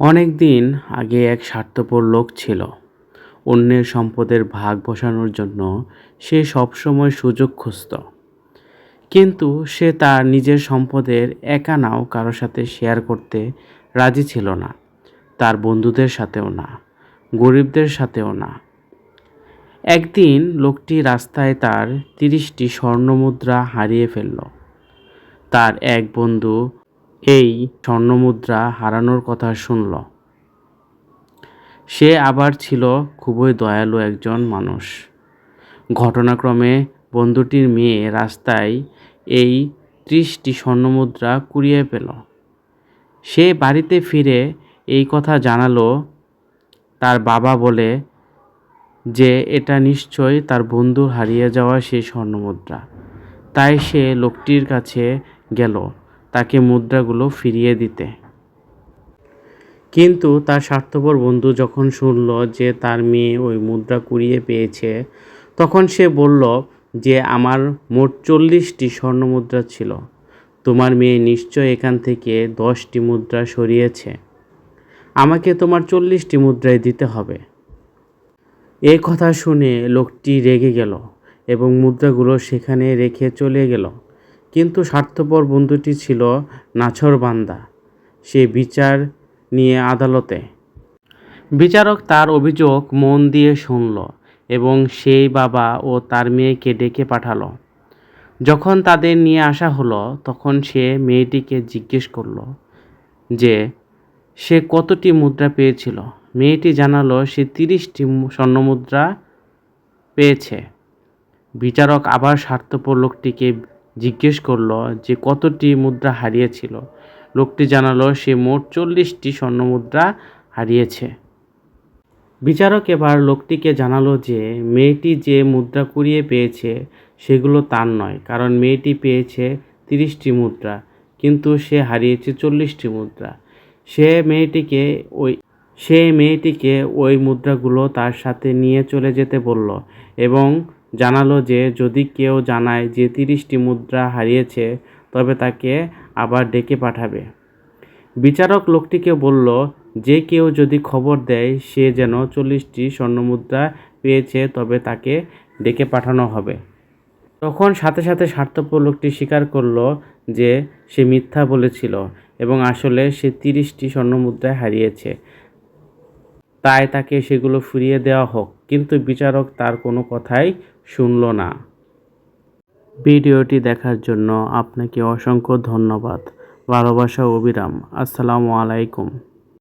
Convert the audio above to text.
অনেক দিন আগে এক স্বার্থপর লোক ছিল। অন্যের সম্পদের ভাগ বসানোর জন্য সে সবসময় সুযোগ খুঁজত। কিন্তু সে তার নিজের সম্পদের একা নাও কারোর সাথে শেয়ার করতে রাজি ছিল না। তার বন্ধুদের সাথেও না, গরিবদের সাথেও না। একদিন লোকটি রাস্তায় তার তিরিশটি স্বর্ণমুদ্রা হারিয়ে ফেলল। তার এক বন্ধু এই স্বর্ণমুদ্রা হারানোর কথা শুনল। সে আবার ছিল খুবই দয়ালু একজন মানুষ। ঘটনাক্রমে বন্ধুটির মেয়ে রাস্তায় এই ত্রিশটি স্বর্ণমুদ্রা কুড়িয়ে পেল। সে বাড়িতে ফিরে এই কথা জানালো তার বাবা বলে যে, এটা নিশ্চয়ই তার বন্ধু হারিয়ে যাওয়া সেই স্বর্ণমুদ্রা। তাই সে লোকটির কাছে গেল। তাকে মুদ্রাগুলো ফিরিয়ে দিতে। কিন্তু তার স্বার্থপর বন্ধু যখন শুনল যে তার মেয়ে ওই মুদ্রা কুড়িয়ে পেয়েছে, তখন সে বলল যে, আমার মোট চল্লিশটি স্বর্ণমুদ্রা ছিল। তোমার মেয়ে নিশ্চয় এখান থেকে দশটি মুদ্রা সরিয়েছে। আমাকে তোমার চল্লিশটি মুদ্রায় দিতে হবে। এ কথা শুনে লোকটি রেগে গেল এবং মুদ্রাগুলো সেখানে রেখে চলে গেল। কিন্তু স্বার্থপর বন্ধুটি ছিল নাছরবান্দা সে বিচার নিয়ে আদালতে। বিচারক তার অভিযোগ মন দিয়ে শুনল এবং সেই বাবা ও তার মেয়েকে ডেকে পাঠালো। যখন তাদের নিয়ে আসা হলো, তখন সে মেয়েটিকে জিজ্ঞেস করল যে, সে কতটি মুদ্রা পেয়েছিল? মেয়েটি জানালো, সে তিরিশটি স্বর্ণমুদ্রা পেয়েছে। বিচারক আবার স্বার্থপর লোকটিকে জিজ্ঞেস করল যে কতটি মুদ্রা হারিয়েছিল। লোকটি জানালো সে মোট চল্লিশটি স্বর্ণমুদ্রা হারিয়েছে। বিচারক এবার লোকটিকে জানালো যে মেয়েটি যে মুদ্রা কুড়িয়ে পেয়েছে সেগুলো তার নয়, কারণ মেয়েটি পেয়েছে তিরিশটি মুদ্রা, কিন্তু সে হারিয়েছে চল্লিশটি মুদ্রা। সে মেয়েটিকে ওই, সে মেয়েটিকে ওই মুদ্রাগুলো তার সাথে নিয়ে চলে যেতে বলল এবং জানালো যে, যদি কেউ জানায় যে তিরিশটি মুদ্রা হারিয়েছে, তবে তাকে আবার ডেকে পাঠাবে। বিচারক লোকটিকে বলল, যে কেউ যদি খবর দেয়, সে যেন চল্লিশটি স্বর্ণমুদ্রা পেয়েছে, তবে তাকে ডেকে পাঠানো হবে। তখন সাথে সাথে স্বার্থপর লোকটি স্বীকার করল যে সে মিথ্যা বলেছিল এবং আসলে সে তিরিশটি স্বর্ণমুদ্রায় হারিয়েছে। তাই তাকে সেগুলো ফিরিয়ে দেওয়া হোক। কিন্তু বিচারক তার কোনো কথাই শুনল না। ভিডিওটি দেখার জন্য আপনাকে অসংখ্য ধন্যবাদ। ভালোবাসা অবিরাম আসসালামু আলাইকুম।